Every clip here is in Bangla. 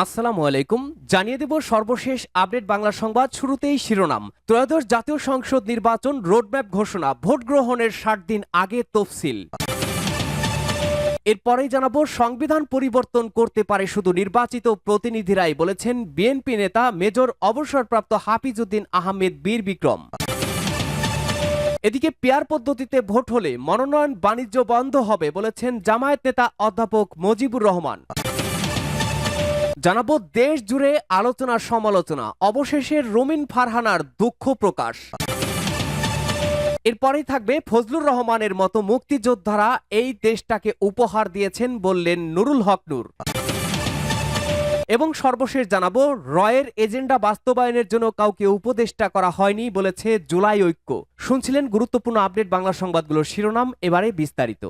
আসসালামু আলাইকুম। জানিয়ে দেব সর্বশেষ আপডেট বাংলা সংবাদ শুরুতেই শিরোনাম। ত্রয়োদশ জাতীয় সংসদ নির্বাচন রোডম্যাপ ঘোষণা, ভোট গ্রহণের ষাট দিন আগে তফসিল। এরপরেই জানাব, সংবিধান পরিবর্তন করতে পারে শুধু নির্বাচিত প্রতিনিধিরাই বলেছেন বিএনপি নেতা মেজর অবসরপ্রাপ্ত হাফিজউদ্দিন আহমেদ বীর বিক্রম। এদিকে পেয়ার পদ্ধতিতে ভোট হলে মনোনয়ন বাণিজ্য বন্ধ হবে বলেছেন জামায়াত নেতা অধ্যাপক মজিবুর রহমান। জানাব দেশ জুড়ে আলোচনা সমালোচনা, অবশেষে রমিন ফারহানার দুঃখ প্রকাশ। এরপরেই থাকবে ফজলুর রহমানের মতো মুক্তিযোদ্ধারা এই দেশটাকে উপহার দিয়েছেন বললেন নুরুল হক নূর। এবং সর্বশেষ জানাব, রয়ের এজেন্ডা বাস্তবায়নের জন্য কাউকে উপদেষ্টা করা হয়নি বলেছে জুলাই ঐক্য। শুনছিলেন গুরুত্বপূর্ণ আপডেট বাংলা সংবাদগুলোর শিরোনাম, এবারে বিস্তারিত।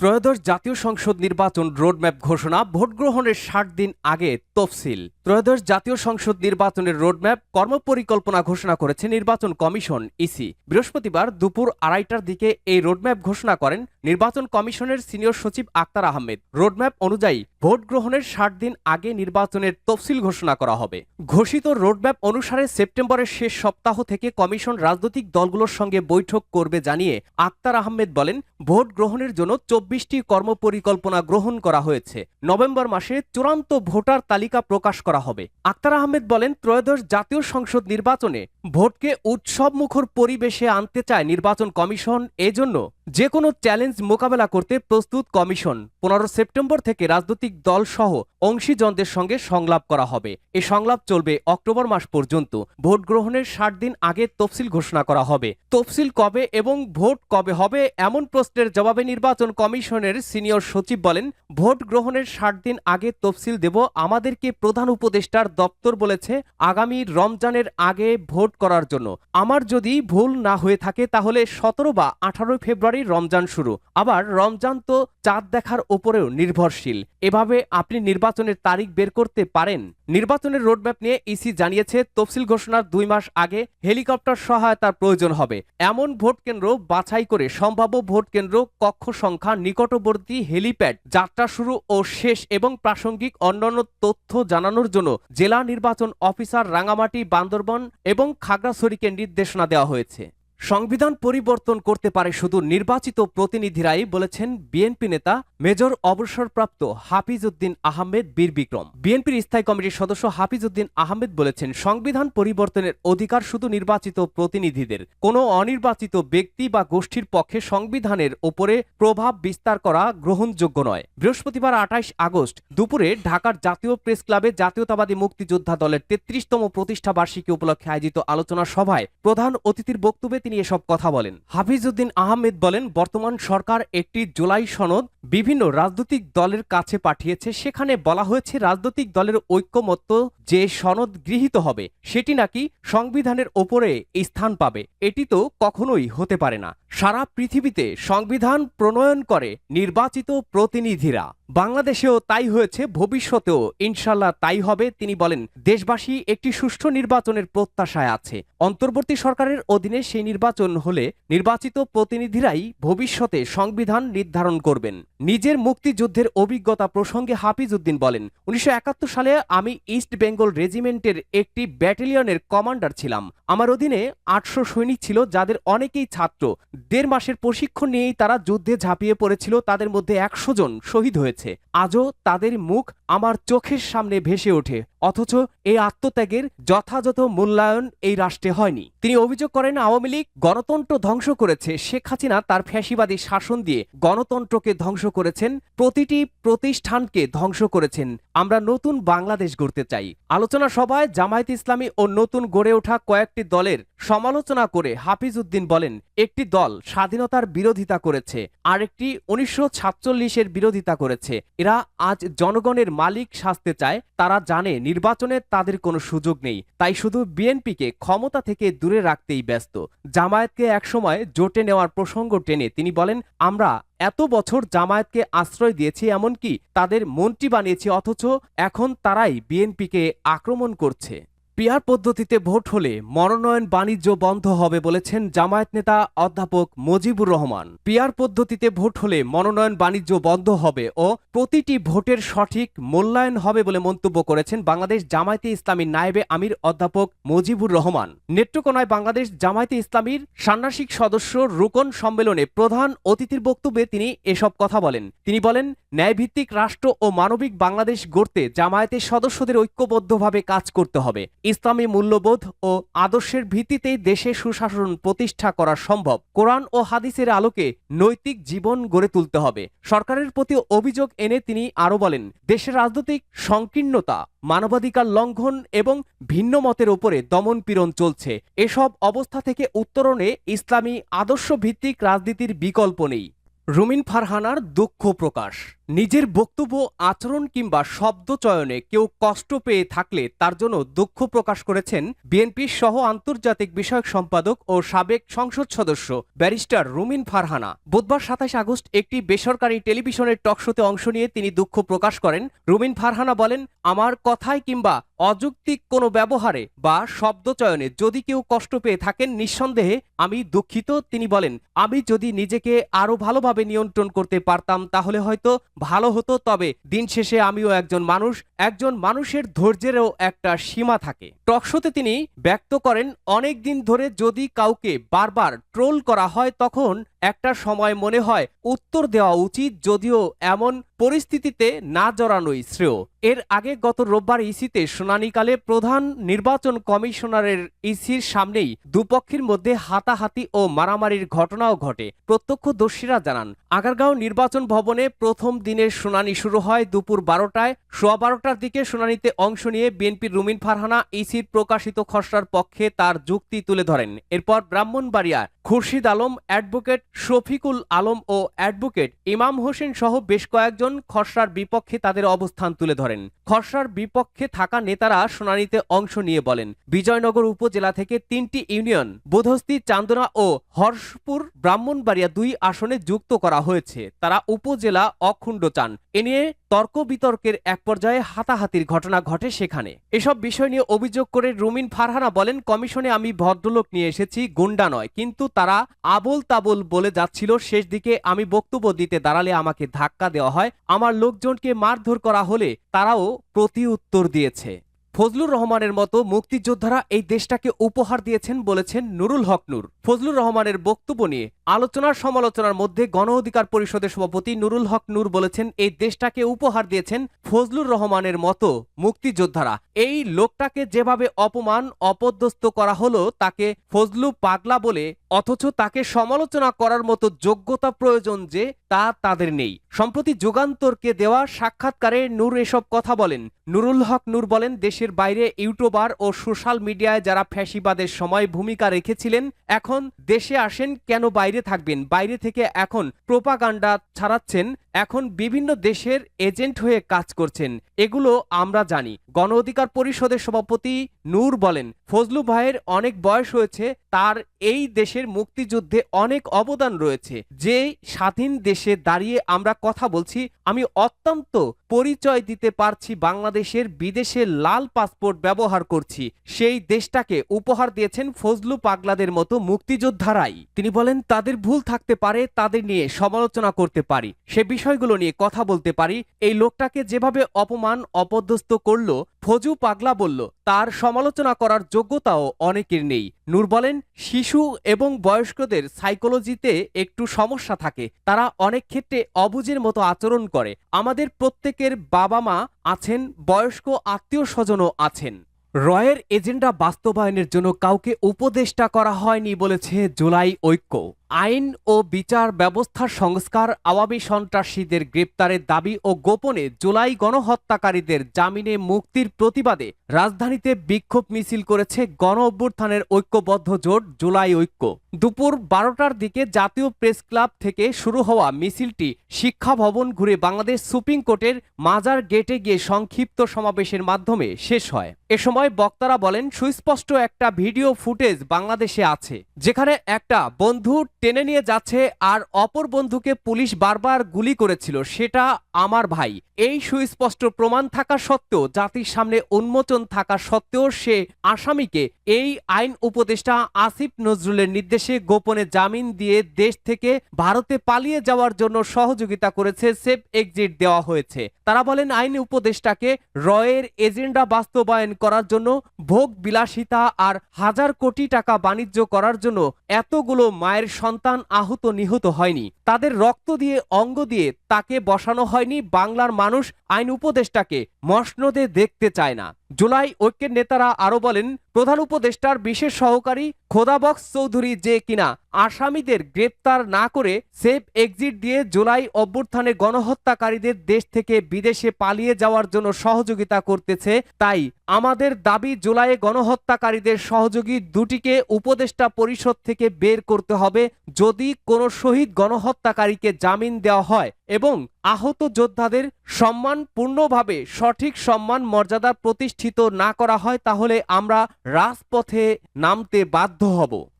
ত্রয়োদশ জাতীয় সংসদ নির্বাচন রোডম্যাপ ঘোষণা, ভোট গ্রহণের ষাট দিন আগে তফসিল। ত্রয়োদশ জাতীয় সংসদ নির্বাচনের রোডম্যাপ কর্মপরিকল্পনা ঘোষণা করেছে নির্বাচন কমিশন, ইসি। বৃহস্পতিবার দুপুর আড়াইটার দিকে এই রোডম্যাপ ঘোষণা করেন নির্বাচন কমিশনের সিনিয়র সচিব আক্তার আহমেদ। রোডম্যাপ অনুযায়ী ভোট গ্রহণের ষাট দিন আগে নির্বাচনের তফসিল ঘোষণা করা হবে। ঘোষিত রোডম্যাপ অনুসারে সেপ্টেম্বরের শেষ সপ্তাহ থেকে কমিশন রাজনৈতিক দলগুলোর সঙ্গে বৈঠক করবে জানিয়ে আক্তার আহমেদ বলেন, ভোট গ্রহণের জন্য চব্বিশটি কর্মপরিকল্পনা গ্রহণ করা হয়েছে। নভেম্বর মাসে চূড়ান্ত ভোটার তালিকা প্রকাশ করা হবে। আক্তার আহমেদ বলেন, ত্রয়োদশ জাতীয় সংসদ নির্বাচনে ভোটকে উৎসবমুখর পরিবেশে আনতে চায় নির্বাচন কমিশন। এজন্য যে কোনো চ্যালেঞ্জ মোকাবেলা করতে প্রস্তুত কমিশন পনেরো সেপ্টেম্বর থেকে রাজনৈতিক দল সহ অংশীজনদের সঙ্গে সংলাপ করা হবে। এ সংলাপ চলবে অক্টোবর মাস পর্যন্ত। ভোট গ্রহণের ষাট দিন আগে তফসিল ঘোষণা করা হবে। তফসিল কবে এবং ভোট কবে হবে এমন প্রশ্নের জবাবে নির্বাচন কমিশনের সিনিয়র সচিব বলেন, ভোট গ্রহণের ষাট দিন আগে তফসিল দেব আমাদেরকে প্রধান উপদেষ্টার দপ্তর বলেছে আগামী রমজানের আগে ভোট করার জন্য। আমার যদি ভুল না হয়ে থাকে তাহলে সতেরো বা আঠারো ফেব্রুয়ারি রমজান শুরু। আবার রমজান তো চাঁদ দেখার ওপরেও নির্ভরশীল। এভাবে আপনি নির্বাচনের তারিখ বের করতে পারেন। নির্বাচনের রোডম্যাপ নিয়ে ইসি জানিয়েছে, তফসিল ঘোষণার দুই মাস আগে হেলিকপ্টার সহায়তার প্রয়োজন হবে। এমন ভোট কেন্দ্র বাছাই করে সম্ভাব্য ভোট কেন্দ্র কক্ষ সংখ্যা, নিকটবর্তী হেলিপ্যাড, যাত্রা শুরু ও শেষ এবং প্রাসঙ্গিক অন্যান্য তথ্য জানানোর জন্য জেলা নির্বাচন অফিসার রাঙামাটি, বান্দরবন এবং খাগড়াছড়িকে নির্দেশনা দেওয়া হয়েছে। সংবিধান পরিবর্তন করতে পারে শুধু নির্বাচিত প্রতিনিধিরাই বলেছেন বিএনপি নেতা মেজর অবসরপ্রাপ্ত হাফিজউদ্দিন আহমেদ বীর বিক্রম। বিএনপির স্থায়ী কমিটির সদস্য হাফিজউদ্দিন আহমেদ বলেছেন, সংবিধান পরিবর্তনের অধিকার শুধু নির্বাচিত প্রতিনিধিদের। কোনো অনির্বাচিত ব্যক্তি বা গোষ্ঠীর পক্ষে সংবিধানের ওপরে প্রভাব বিস্তার করা গ্রহণযোগ্য নয়। বৃহস্পতিবার আঠাইশ আগস্ট দুপুরে ঢাকার জাতীয় প্রেস ক্লাবে জাতীয়তাবাদী মুক্তিযোদ্ধা দলের তেত্রিশতম প্রতিষ্ঠা বার্ষিকী উপলক্ষে আয়োজিত আলোচনা সভায় প্রধান অতিথির বক্তব্যে তিনি এসব কথা বলেন। হাফিজউদ্দিন আহমেদ বলেন, বর্তমান সরকার একটি জুলাই সনদ বিভিন্ন রাজনৈতিক দলের কাছে পাঠিয়েছে। সেখানে বলা হয়েছে, রাজনৈতিক দলের ঐক্যমত্য যে সনদ গৃহীত হবে, সেটি নাকি সংবিধানের ওপরে স্থান পাবে। এটি তো কখনোই হতে পারে না। সারা পৃথিবীতে সংবিধান প্রণয়ন করে নির্বাচিত প্রতিনিধিরা। বাংলাদেশেও তাই হয়েছে, ভবিষ্যতেও ইনশাল্লাহ তাই হবে, তিনি বলেন। দেশবাসী একটি সুষ্ঠু নির্বাচনের প্রত্যাশায় আছে। অন্তর্বর্তী সরকারের অধীনে সেই নির্বাচন হলে নির্বাচিত প্রতিনিধিরাই ভবিষ্যতে সংবিধান নির্ধারণ করবেন। নিজের মুক্তিযুদ্ধের অভিজ্ঞতা প্রসঙ্গে হাফিজ উদ্দিন বলেন, উনিশশো একাত্তর সালে আমি ইস্ট বেঙ্গল রেজিমেন্টের একটি ব্যাটালিয়নের কমান্ডার ছিলাম। আমার অধীনে আটশো সৈনিক ছিল, যাদের অনেকেই ছাত্র। দেড় মাসের প্রশিক্ষণ নিয়েই তারা যুদ্ধে ঝাঁপিয়ে পড়েছিল, তাদের মধ্যে একশো জন শহীদ হয়েছে। আজও তাদের মুখ আমার চোখের সামনে ভেসে ওঠে। অথচ এই আত্মত্যাগের যথাযথ মূল্যায়ন এই রাষ্ট্রে হয়নি। তিনি অভিযোগ করেন, আওয়ামী লীগ গণতন্ত্র ধ্বংস করেছে। শেখ হাসিনা তার ফ্যাসিবাদী শাসন দিয়ে গণতন্ত্রকে ধ্বংস করেছেন, প্রতিটি প্রতিষ্ঠানকে ধ্বংস করেছেন। আমরা নতুন বাংলাদেশ গড়তে চাই। আলোচনা সভায় জামায়াত ইসলামী ও নতুন গড়ে ওঠা কয়েকটি দলের সমালোচনা করে হাফিজ উদ্দিন বলেন, একটি দল স্বাধীনতার বিরোধিতা করেছে, আরেকটি উনিশশো সাতচল্লিশের বিরোধিতা করেছে। এরা আজ জনগণের মালিক সাজতে চায়, তারা জানে নির্বাচনে তাদের কোনো সুযোগ নেই। তাই শুধু বিএনপিকে ক্ষমতা থেকে দূরে রাখতেই ব্যস্ত। জামায়াতকে একসময় জোটে নেওয়ার প্রসঙ্গ টেনে তিনি বলেন, আমরা এত বছর জামায়াতকে আশ্রয় দিয়েছি এমনকি তাদের মন্ত্রী বানিয়েছি অথচ এখন তারাই বিএনপিকে আক্রমণ করছে। পিয়ার পদ্ধতিতে ভোট হলে মনোনয়ন বাণিজ্য বন্ধ হবে বলেছেন জামায়াত নেতা অধ্যাপক মজিবুর রহমান। পিয়ার পদ্ধতিতে ভোট হলে মনোনয়ন বাণিজ্য বন্ধ হবে ও প্রতিটি ভোটের সঠিক মূল্যায়ন হবে বলে মন্তব্য করেছেন বাংলাদেশ জামায়াতে ইসলামীর নায়েবে আমির অধ্যাপক মজিবুর রহমান। নেত্রকোনায় বাংলাদেশ জামায়াতে ইসলামীর ষান্মাসিক সদস্য রুকন সম্মেলনে প্রধান অতিথির বক্তব্যে তিনি এসব কথা বলেন। তিনি বলেন, ন্যায়ভিত্তিক রাষ্ট্র ও মানবিক বাংলাদেশ গড়তে জামায়াতের সদস্যদের ঐক্যবদ্ধভাবে কাজ করতে হবে। ইসলামী মূল্যবোধ ও আদর্শের ভিত্তিতেই দেশে সুশাসন প্রতিষ্ঠা করা সম্ভব। কোরআন ও হাদিসের আলোকে নৈতিক জীবন গড়ে তুলতে হবে। সরকারের প্রতি অভিযোগ এনে তিনি আরও বলেন, দেশের রাজনৈতিক সংকীর্ণতা, মানবাধিকার লঙ্ঘন এবং ভিন্ন মতের ওপরে দমন পীড়ন চলছে। এসব অবস্থা থেকে উত্তরণে ইসলামী আদর্শ ভিত্তিক রাজনীতির বিকল্প নেই। রুমিন ফারহানার দুঃখ প্রকাশ। নিজের বক্তব্য, আচরণ কিংবা শব্দ চয়নে কেউ কষ্ট পেয়ে থাকলে তার জন্য দুঃখ প্রকাশ করেছেন বিএনপির সহ আন্তর্জাতিক বিষয়ক সম্পাদক ও সাবেক সংসদ সদস্য ব্যারিস্টার রুমিন ফারহানা। বুধবার সাতাশ আগস্ট একটি বেসরকারি টেলিভিশনের টকশোতে অংশ নিয়ে তিনি দুঃখ প্রকাশ করেন। রুমিন ফারহানা বলেন, আমার কথায় কিংবা অযৌক্তিক কোনো ব্যবহারে বা শব্দ চয়নে যদি কেউ কষ্ট পেয়ে থাকেন নিঃসন্দেহে আমি দুঃখিত। তিনি বলেন, আমি যদি নিজেকে আরও ভালোভাবে নিয়ন্ত্রণ করতে পারতাম তাহলে হয়তো ভালো হতো, তবে দিন শেষে আমিও একজন মানুষ, একজন মানুষের ধৈর্যেরও একটা সীমা থাকে। টকশোতে তিনি ব্যক্ত করেন, অনেক দিন ধরে যদি কাউকে বারবার ট্রোল করা হয়, তখন একটা সময় মনে হয় উত্তর দেওয়া উচিত যদিও এমন পরিস্থিতিতে না জড়ানোই শ্রেয়। এর আগে গত রোববার ইসিতে শুনানিকালে প্রধান নির্বাচন কমিশনারের ইসির সামনেই দুপক্ষের মধ্যে হাতাহাতি ও মারামারির ঘটনাও ঘটে, প্রত্যক্ষদর্শীরা জানান। আগারগাঁও নির্বাচন ভবনে প্রথম দিনের শুনানি শুরু হয় দুপুর বারোটায়। সোয়া বারোটার দিকে শুনানিতে অংশ নিয়ে বিএনপির রুমিন ফারহানা ইসির প্রকাশিত খসড়ার পক্ষে তার যুক্তি তুলে ধরেন। এরপর ব্রাহ্মণবাড়িয়া খুরশিদ আলম অ্যাডভোকেট শফিকুল আলম ও অ্যাডভোকেট ইমাম হোসেন সহ বেশ কয়েকজন খসড়ার বিপক্ষে তাদের অবস্থান তুলে ধরেন। খসড়ার বিপক্ষে থাকা নেতারা শুনানিতে অংশ নিয়ে বলেন, বিজয়নগর উপজেলা থেকে তিনটি ইউনিয়ন বোধস্তি চান্দনা ও হর্ষপুর ব্রাহ্মণবাড়িয়া দুই আসনে যুক্ত করা হয়েছে। তারা উপজেলা অখণ্ড চান। এ নিয়ে তর্ক বিতর্কের এক পর্যায়ে হাতাহাতির ঘটনা ঘটে সেখানে। এসব বিষয় নিয়ে অভিযোগ করে রুমিন ফারহানা বলেন, কমিশনে আমি ভদ্রলোক নিয়ে এসেছি, গুন্ডা নয়। কিন্তু তারা আবল তাবল বলে যাচ্ছিল, শেষ দিকে আমি বক্তব্য দিতে দাঁড়ালে আমাকে ধাক্কা দেওয়া হয়। আমার লোকজনকে মারধর করা হলে তারাও প্রতি উত্তর দিয়েছে। ফজলুর রহমানের মতো মুক্তিযোদ্ধারা এই দেশটাকে উপহার দিয়েছেন বলেছেন নুরুল হক নূর। ফজলুর রহমানের বক্তব্য নিয়ে আলোচনার সমালোচনার মধ্যে গণ অধিকার পরিষদের সভাপতি নুরুল হক নূর বলেছেন, এই দেশটাকে উপহার দিয়েছেন ফজলুর রহমানের মতো মুক্তিযোদ্ধারা। এই লোকটাকে যেভাবে অপমান, অপদস্থ করা হলো, তাকে ফজলু পাগলা বলে অথচ তাকে সমালোচনা করার মতো যোগ্যতা প্রয়োজন যে তা তাদের নেই। সম্প্রতি যুগান্তরকে দেওয়া সাক্ষাৎকারে নূর এসব কথা বলেন। নুরুল হক নূর বলেন, দেশের বাইরে ইউটিউবার ও সোশ্যাল মিডিয়ায় যারা ফ্যাসিবাদের সময় ভূমিকা রেখেছিলেন, এখন দেশে আসেন কেন বাইরে থাকবেন? বাইরে থেকে এখন প্রোপাগান্ডা ছাড়াচ্ছেন, এখন বিভিন্ন দেশের এজেন্ট হয়ে কাজ করছেন। এগুলো আমরা জানি। গণ অধিকার পরিষদের সভাপতি নূর বলেন, ফজলু ভাইয়ের অনেক বয়স হয়েছে, তার এই দেশের মুক্তিযুদ্ধে অনেক অবদান রয়েছে। যে স্বাধীন দেশে দাঁড়িয়ে আমরা কথা বলছি, আমি অত্যন্ত পরিচয় দিতে পারছি বাংলাদেশের বিদেশে লাল পাসপোর্ট ব্যবহার করছি। সেই দেশটাকে উপহার দিয়েছেন ফজলু পাগলাদের মতো মুক্তিযোদ্ধারাই। তিনি বলেন, তাদের ভুল থাকতে পারে, তাদের নিয়ে সমালোচনা করতে পারি। সে বিষয়গুলো নিয়ে কথা বলতে পারি। এই লোকটাকে যেভাবে অপমান, অপদস্থ করল ফজু পাগলা বলল, তার সমালোচনা করার যোগ্যতাও অনেকের নেই। নূর বলেন, শিশু এবং বয়স্কদের সাইকোলজিতে একটু সমস্যা থাকে। তারা অনেক ক্ষেত্রে অবুজের মতো আচরণ করে। আমাদের প্রত্যেকের বাবা মা আছেন, বয়স্ক আত্মীয় স্বজনও আছেন। রয়ের এজেন্ডা বাস্তবায়নের জন্য কাউকে উপদেষ্টা করা হয়নি বলেছে জুলাই ঐক্য। আইন ও বিচার ব্যবস্থার সংস্কার আওয়ামী সন্ত্রাসীদের গ্রেপ্তারের দাবি ও গোপনে জুলাই গণহত্যাকারীদের জামিনে মুক্তির প্রতিবাদে রাজধানীতে বিক্ষোভ মিছিল করেছে গণ অভ্যুত্থানের ঐক্যবদ্ধ জোট জুলাই ঐক্য। দুপুর বারোটার দিকে জাতীয় প্রেস ক্লাব থেকে শুরু হওয়া মিছিলটি শিক্ষা ভবন ঘুরে বাংলাদেশ সুপ্রিম কোর্টের মাজার গেটে গিয়ে সংক্ষিপ্ত সমাবেশের মাধ্যমে শেষ হয়। এ সময় বক্তারা বলেন, সুস্পষ্ট একটা ভিডিও ফুটেজ বাংলাদেশে আছে, যেখানে একটা বন্ধু টেনে নিয়ে যাচ্ছে আর অপর বন্ধুকে পুলিশ বারবার গুলি করেছিল, সেটা আমার ভাই। এই সুস্পষ্ট প্রমাণ থাকা সত্ত্বেও, জাতির সামনে উন্মোচন থাকা সত্ত্বেও সে আসামিকে এই আইন উপদেষ্টা আসিফ নজরুলের নির্দেশে গোপনে জামিন দিয়ে দেশ থেকে ভারতে পালিয়ে যাওয়ার জন্য সহযোগিতা করেছে, সেফ এক্সিট দেওয়া হয়েছে। তারা বলেন, আইন উপদেষ্টাকে রয়ের এজেন্ডা বাস্তবায়ন করার জন্য, ভোগ বিলাসিতা আর হাজার কোটি টাকা বাণিজ্য করার জন্য এতগুলো মায়ের সন্তান আহত নিহত হয়নি। তাদের রক্ত দিয়ে, অঙ্গ দিয়ে তাকে বসানো হয়নি বাংলার মানুষ, আইন উপদেষ্টাকে। মসনদে দেখতে চায় না। জুলাই ঐক্যের নেতারা আরও বলেন, প্রধান উপদেষ্টার বিশেষ সহকারী খোদাবক্স চৌধুরী যে কিনা আসামিদের গ্রেপ্তার না করে সেফ এক্সিট দিয়ে জুলাই অভ্যুত্থানে গণহত্যাকারীদের দেশ থেকে বিদেশে পালিয়ে যাওয়ার জন্য সহযোগিতা করতেছে, তাই আমাদের দাবি জুলাইয়ে গণহত্যাকারীদের সহযোগী দুটিকে উপদেষ্টা পরিষদ থেকে বের করতে হবে যদি কোনো শহীদ গণহত্যাকারীকে জামিন দেওয়া হয় এবং আহত যোদ্ধাদের সম্মানপূর্ণভাবে সঠিক সম্মান মর্যাদা প্রতিষ্ঠিত না করা হয়, তাহলে আমরা রাজপথে নামতে বাধ্য হব।